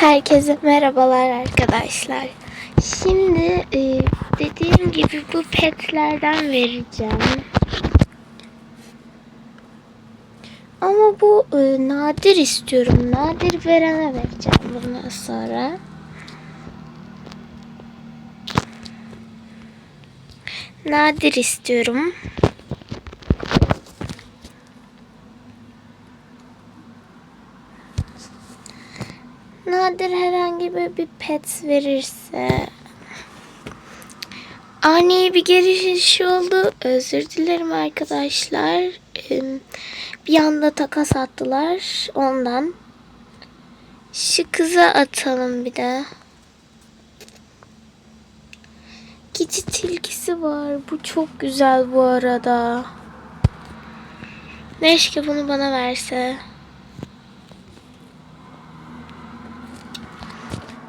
Herkese merhabalar arkadaşlar. Şimdi e, dediğim gibi bu petlerden vereceğim. Ama bu e, nadir istiyorum. Nadir verene vereceğim bundan sonra. Nadir istiyorum. Nadir herhangi bir, bir pet verirse ani bir giriş oldu. Özür dilerim arkadaşlar. Bir anda takas attılar ondan. Şu kıza atalım bir de. Keçi tilkisi var. Bu çok güzel bu arada. Keşke bunu bana verse.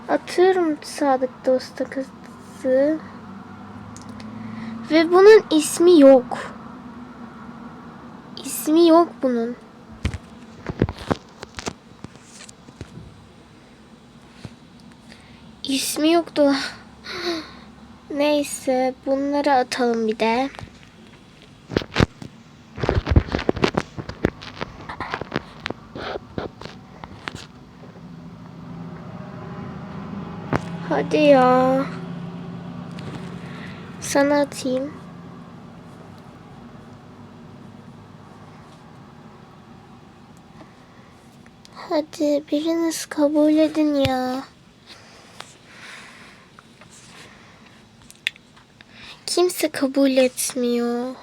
Atıyorum Sadık Dosta kızı. Ve bunun ismi yok. İsmi yok bunun. İsmi yoktu. Neyse bunları atalım bir de. Hadi ya. Sana atayım. Hadi biriniz kabul edin ya. Kimse kabul etmiyor.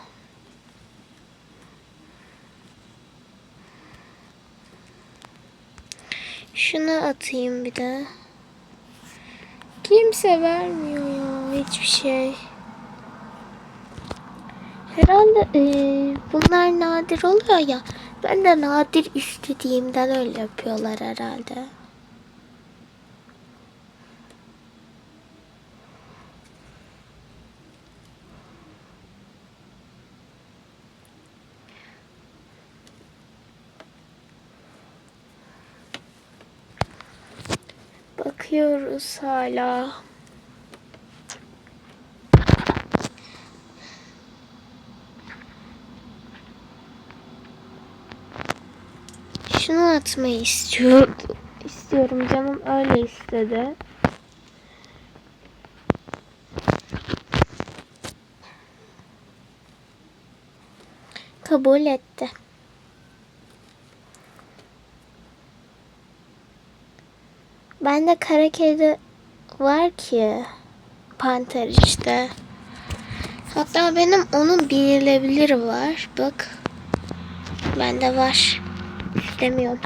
Şunu atayım bir de. Kimse vermiyor ya hiçbir şey. Herhalde eee, bunlar nadir oluyor ya. Ben de nadir istediğimden öyle yapıyorlar herhalde. Bakıyoruz hala. Şunu atmayı istiyorum. İstiyorum canım öyle istedi. Kabul etti. Bende kara kedi var ki. Panter işte. Hatta benim onun binilebilir var. Bak. Bende var. İstemiyorum.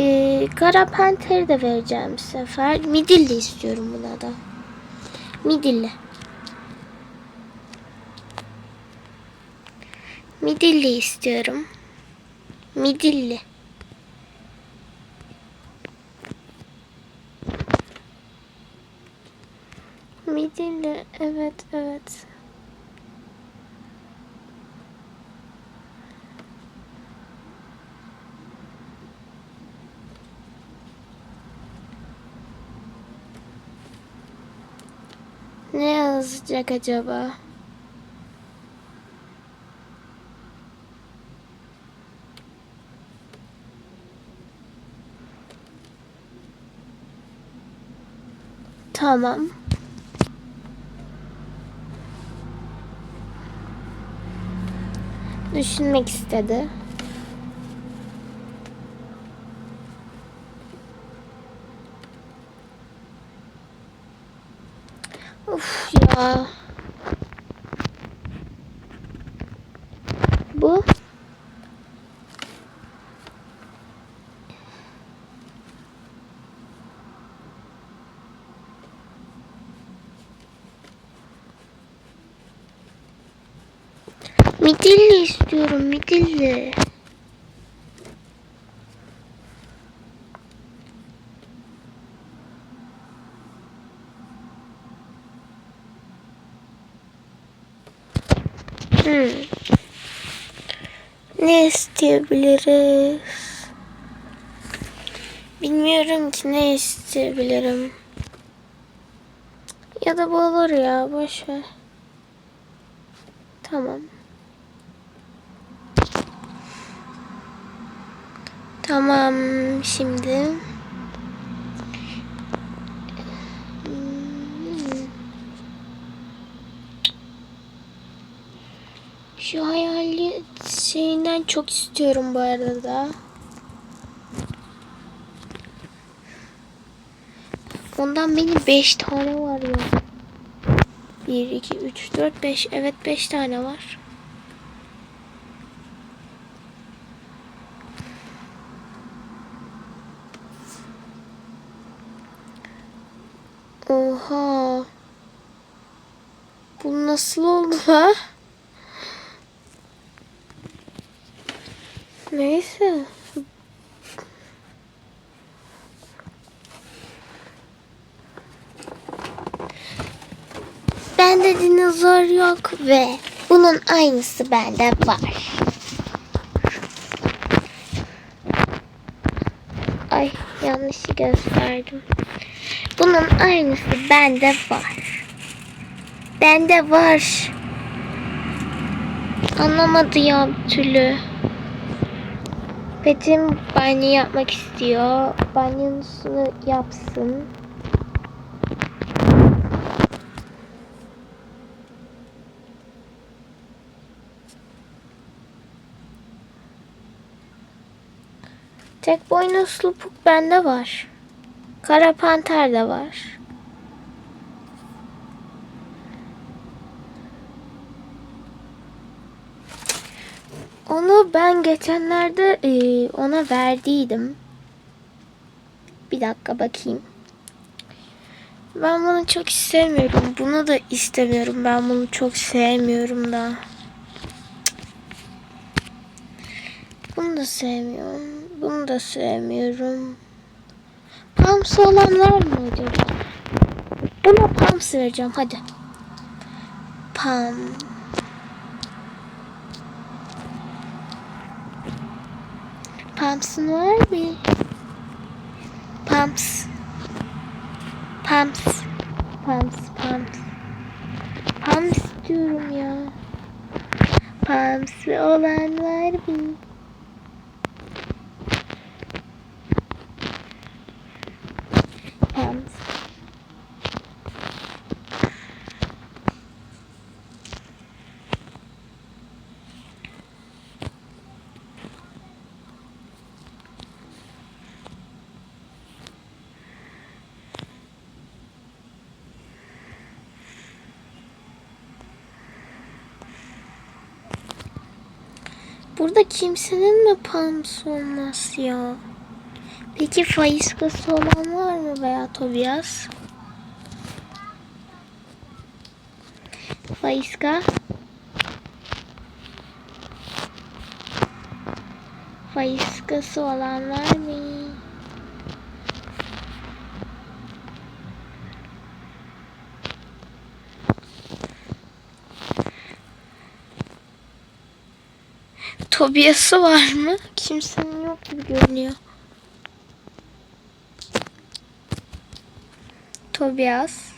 Ee, kara panteri de vereceğim bu sefer. Midilli istiyorum buna da. Midilli. Midilli istiyorum. Midilli. Midilli. Evet, evet. Ne yazacak acaba? Tamam. Düşünmek istedi. Of ya. Bu Midilli istiyorum midilli. Hmm. Ne isteyebiliriz? Bilmiyorum ki ne isteyebilirim. Ya da bu olur ya boş ver. Tamam. Tamam şimdi. Şu hayali şeyinden çok istiyorum bu arada. Ondan benim 5 tane var ya. 1, 2, 3, 4, 5. Evet 5 tane var. Oha. Bu nasıl oldu ha? Neyse. Bende dinozor yok ve bunun aynısı bende var. Ay yanlışı gösterdim. Bunun aynısı bende var. Bende var. Anlamadı ya bir türlü. Petim banyo yapmak istiyor. Banyosunu yapsın. Tek boynuzlu puk bende var. Kara panter de var. Onu ben geçenlerde e, ona verdiydim. Bir dakika bakayım. Ben bunu çok istemiyorum. Bunu da istemiyorum. Ben bunu çok sevmiyorum da. Bunu da sevmiyorum. Bunu da sevmiyorum. Pams olan var mı acaba? Buna Pams vereceğim hadi. Pam. Pams'ın var mı? Pams. Pams. Pams. Pams. Pams diyorum ya. Pams olan var mı? Pams. Burada kimsenin mi Pams olmaz ya? Peki Faiskası olan var mı veya Tobias? Faiska. Faiskası olan var mı? Tobias'ı var mı? Kimsenin yok gibi görünüyor. Tobias.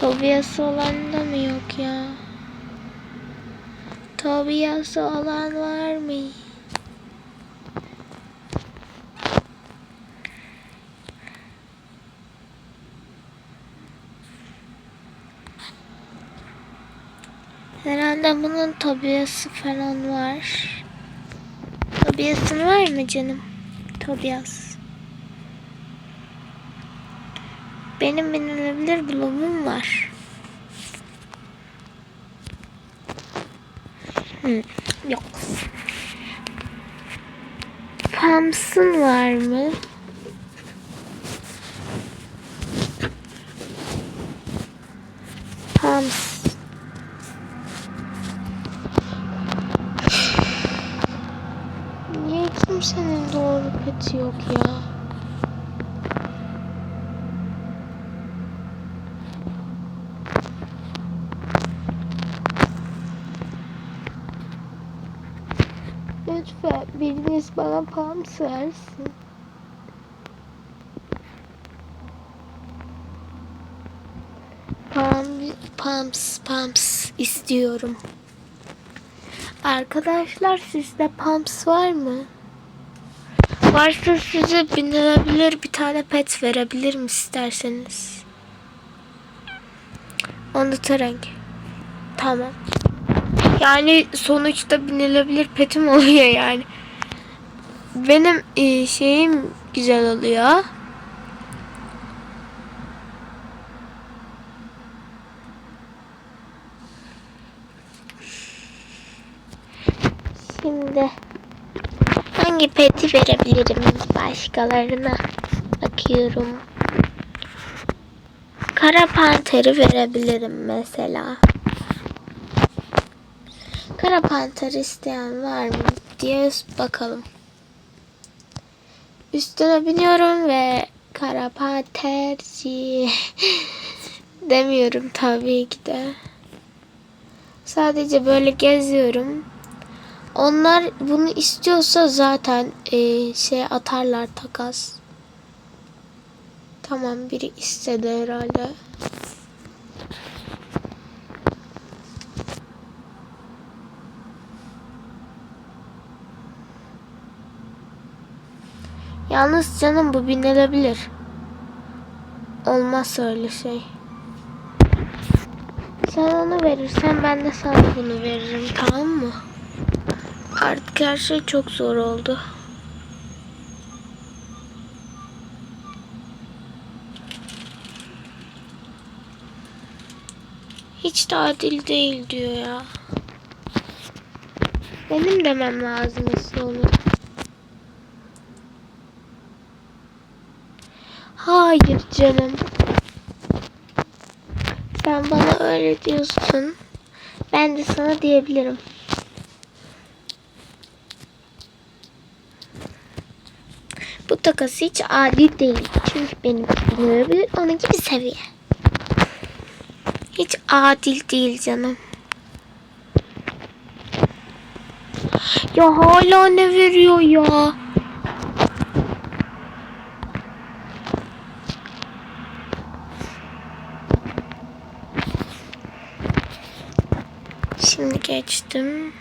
Tobias'ı olan da mı yok ya? Tobias'ı olan var mı? Herhalde bunun Tobias'ı falan var. Tobias'ın var mı canım? Tobias. Benim binilebilir blobum var. Hı, yok. Pams'ın var mı? Pams. Niye kimsenin doğru peti yok ya? Lütfen biriniz bana pams versin. Pam, pams, pams istiyorum. Arkadaşlar sizde pams var mı? Varsa size binilebilir bir tane pet verebilirim isterseniz. Renk. Tamam. Yani sonuçta binilebilir petim oluyor yani. Benim e, şeyim güzel oluyor. Şimdi hangi peti verebilirim başkalarına? Bakıyorum. Kara panteri verebilirim mesela. Kara panter isteyen var mı diye bakalım. Üstüne biniyorum ve kara panterci demiyorum tabii ki de. Sadece böyle geziyorum. Onlar bunu istiyorsa zaten e, şey atarlar takas. Tamam biri istedi herhalde. Yalnız canım bu binilebilir. Olmaz öyle şey. Sen onu verirsen ben de sana bunu veririm tamam mı? Artık her şey çok zor oldu. Hiç de değil diyor ya. Benim demem lazım onu. Hayır canım. Sen bana öyle diyorsun. Ben de sana diyebilirim. Bu takas hiç adil değil. Çünkü benim binebilir onunki bir seviye. Hiç adil değil canım. Ya hala ne veriyor ya? Şimdi geçtim.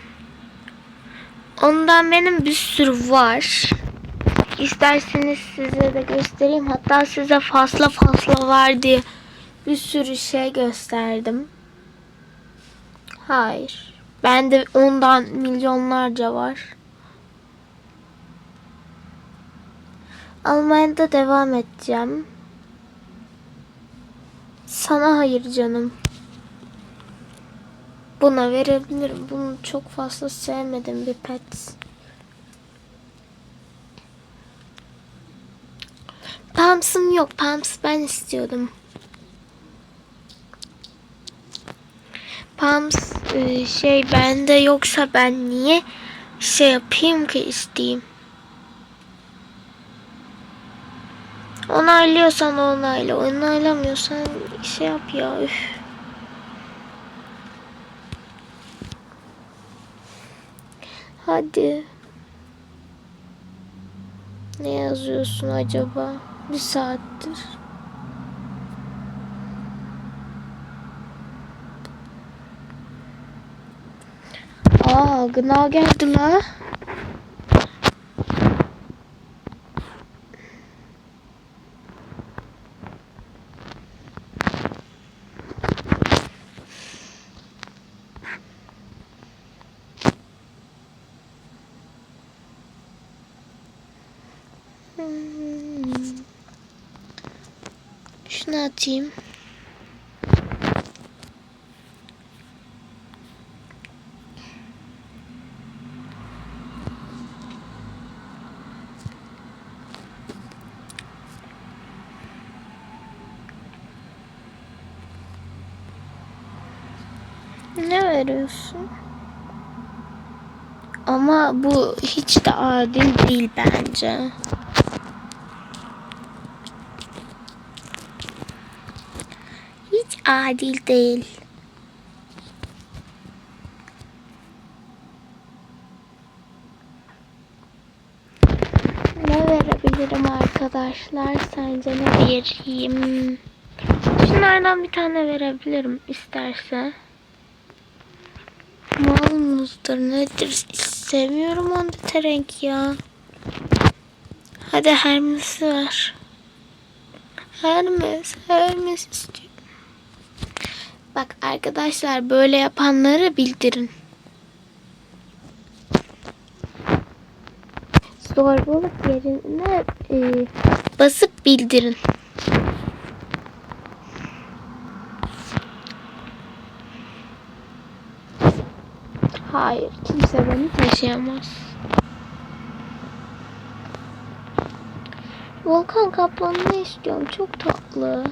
Ondan benim bir sürü var. İsterseniz size de göstereyim. Hatta size fazla fazla var diye bir sürü şey gösterdim. Hayır. Bende ondan milyonlarca var. Almanya'da devam edeceğim. Sana hayır canım. Buna verebilirim. Bunu çok fazla sevmedim bir pet. Pams'ım yok. Pams ben istiyordum. Pams e, şey bende yoksa ben niye şey yapayım ki isteyeyim. Onaylıyorsan onayla. Onaylamıyorsan şey yap ya. Üf. Hadi. Ne yazıyorsun acaba? Bir saattir. Aa, gına geldi la. Hmm. Şunu atayım. Ne veriyorsun? Ama bu hiç de adil değil bence. Hiç adil değil. verebilirim arkadaşlar? Sence ne vereyim? Şunlardan bir tane verebilirim isterse. Mal muzdur nedir? Sevmiyorum onda renk ya. Hadi Hermes ver. Hermes, Hermes istiyorum. Bak arkadaşlar böyle yapanları bildirin. Zorbalık yerine e, basıp bildirin. Hayır, kimse beni taşıyamaz. Volkan kaplanını istiyorum. Çok tatlı.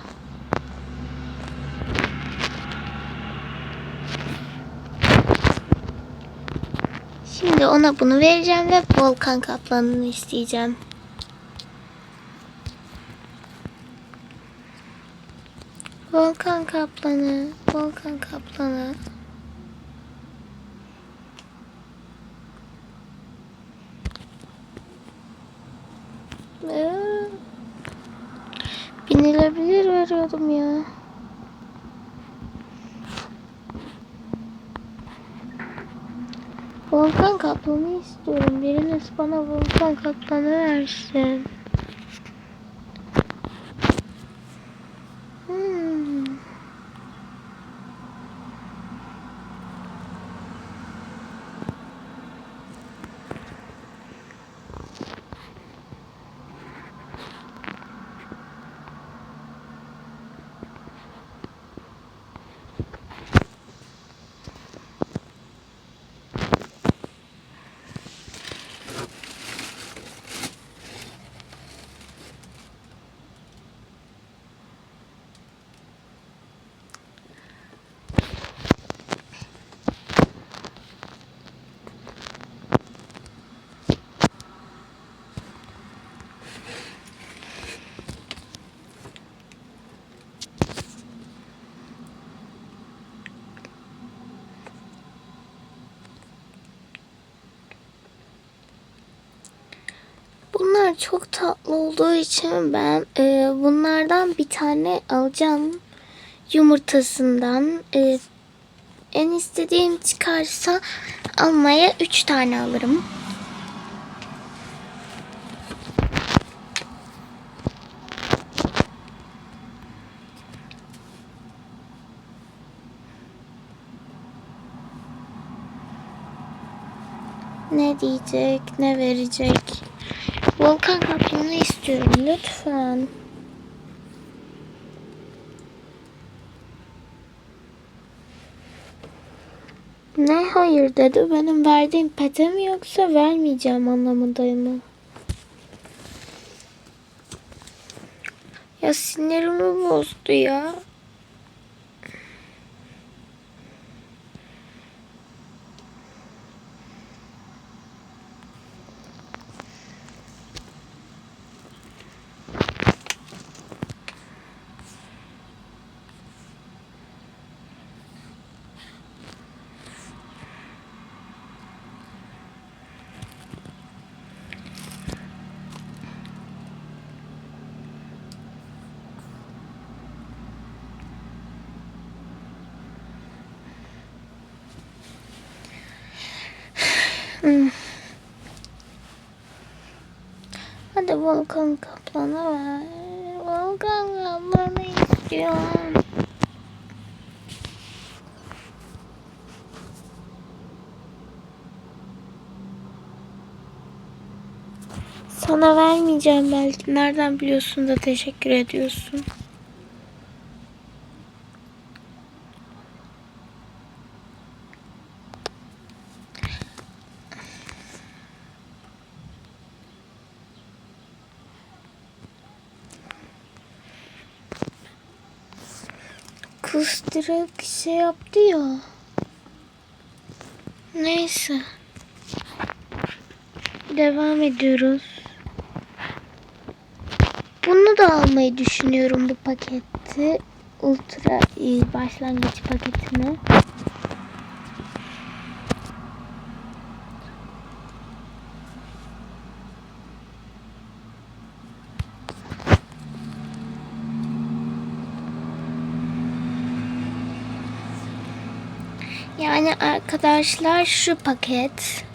Şimdi ona bunu vereceğim ve volkan kaplanını isteyeceğim. Volkan kaplanı, volkan kaplanı. Ee, Binilebilir veriyordum ya. Volkan kaplanı istiyorum. Biriniz bana volkan kaplanı versin. Hmm. Bunlar çok tatlı olduğu için ben e, bunlardan bir tane alacağım. Yumurtasından e, en istediğim çıkarsa almaya üç tane alırım. Ne diyecek, ne verecek? Volkan kaplanı istiyorum lütfen. Ne hayır dedi. Benim verdiğim pete mi yoksa vermeyeceğim anlamındayım mı? Ya sinirimi bozdu ya. Hmm. Hadi volkan kaplanı ver. Volkan kaplanı istiyorum. Sana vermeyeceğim belki. Nereden biliyorsun da teşekkür ediyorsun. Direkt şey yaptı ya. Neyse. Devam ediyoruz. Bunu da almayı düşünüyorum bu paketi. Ultra e, başlangıç paketini. Yani arkadaşlar şu paket.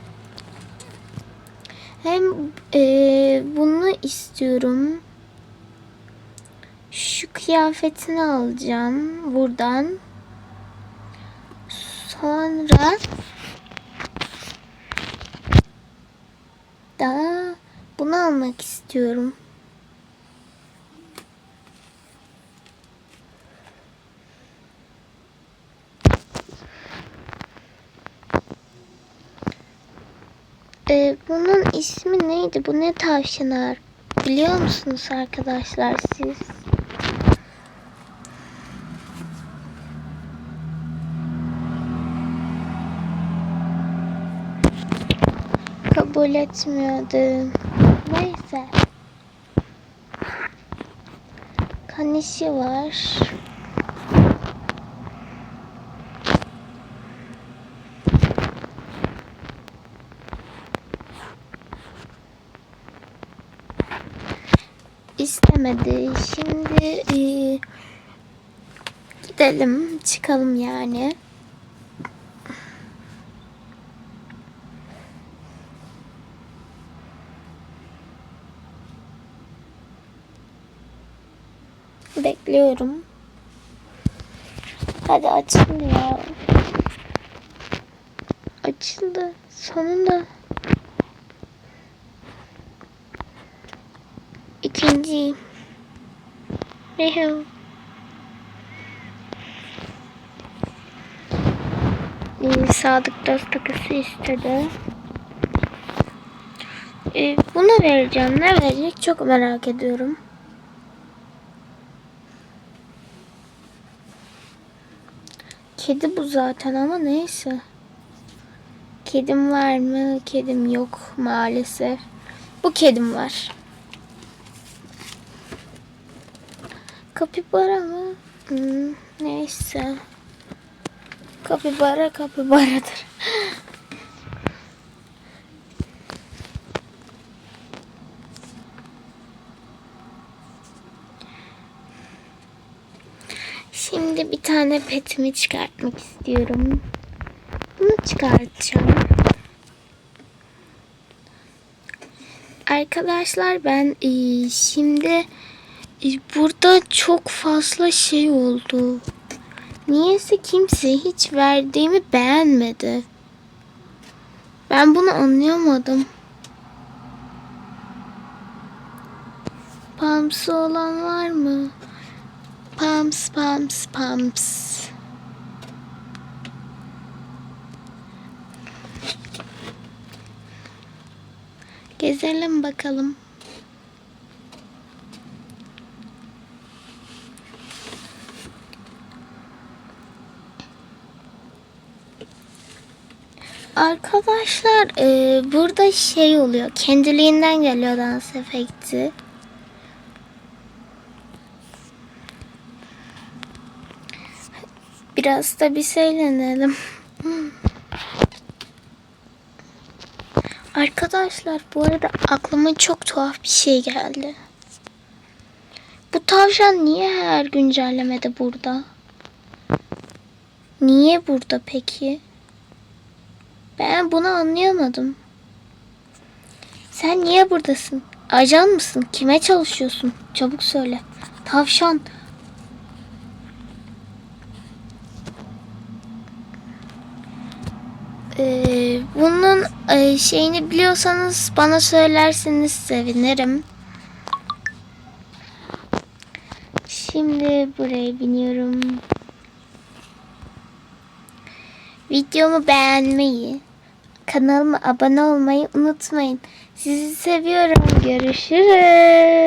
Hem e, bunu istiyorum. Şu kıyafetini alacağım buradan. Sonra da bunu almak istiyorum. Ee, bunun ismi neydi? Bu ne tavşanı? Biliyor musunuz arkadaşlar siz? Kabul etmiyordu. Neyse. Kanişi var. İstemedi. Şimdi e, gidelim, çıkalım yani. Bekliyorum. Hadi açıldı ya. Açıldı. Sonunda. İkinci. Rehu. Ee, Sadık dost takısı istedi. Ee, bunu vereceğim. Ne verecek çok merak ediyorum. Kedi bu zaten ama neyse. Kedim var mı? Kedim yok maalesef. Bu kedim var. Kapibara mı? Hmm, neyse. Kapibara kapibaradır. Şimdi bir tane petimi çıkartmak istiyorum. Bunu çıkartacağım. Arkadaşlar ben şimdi burada çok fazla şey oldu. Niyeyse kimse hiç verdiğimi beğenmedi. Ben bunu anlayamadım. Pamsı olan var mı? Pams pams pams. Gezelim bakalım. Arkadaşlar e, burada şey oluyor. Kendiliğinden geliyor dans efekti. Biraz da bir eğlenelim. Arkadaşlar bu arada aklıma çok tuhaf bir şey geldi. Bu tavşan niye her güncellemede burada? Niye burada peki? Ben bunu anlayamadım. Sen niye buradasın? Ajan mısın? Kime çalışıyorsun? Çabuk söyle. Tavşan. Ee, bunun e, şeyini biliyorsanız bana söylerseniz sevinirim. Şimdi buraya biniyorum. Videomu beğenmeyi, kanalıma abone olmayı unutmayın. Sizi seviyorum. Görüşürüz.